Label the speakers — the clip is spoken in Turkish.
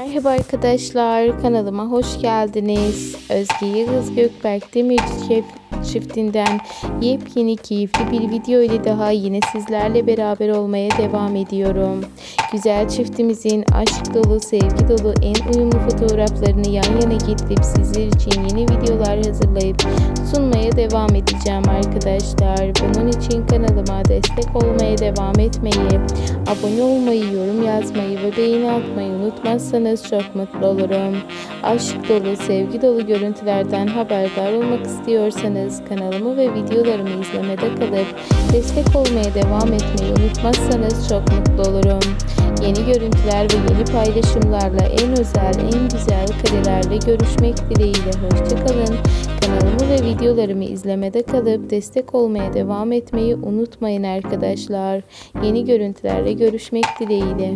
Speaker 1: Merhaba arkadaşlar, kanalıma hoş geldiniz. Özge Yıldız Gökberk Demirci Şef çiftinden yepyeni keyifli bir video ile daha yine sizlerle beraber olmaya devam ediyorum. Güzel çiftimizin aşk dolu, sevgi dolu en uyumlu fotoğraflarını yan yana getirip sizler için yeni videolar hazırlayıp sunmaya devam edeceğim arkadaşlar. Kanalıma destek olmaya devam etmeyi, abone olmayı, yorum yazmayı ve beğeni atmayı unutmazsanız çok mutlu olurum. Aşk dolu, sevgi dolu görüntülerden haberdar olmak istiyorsanız kanalımı ve videolarımı izlemede kalıp destek olmaya devam etmeyi unutmazsanız çok mutlu olurum. Yeni görüntüler ve yeni paylaşımlarla en özel, en güzel karelerle görüşmek dileğiyle. Hoşçakalın. Kanalımı ve videolarımı izlemede kalıp destek olmaya devam etmeyi unutmayın arkadaşlar. Yeni görüntülerle görüşmek dileğiyle.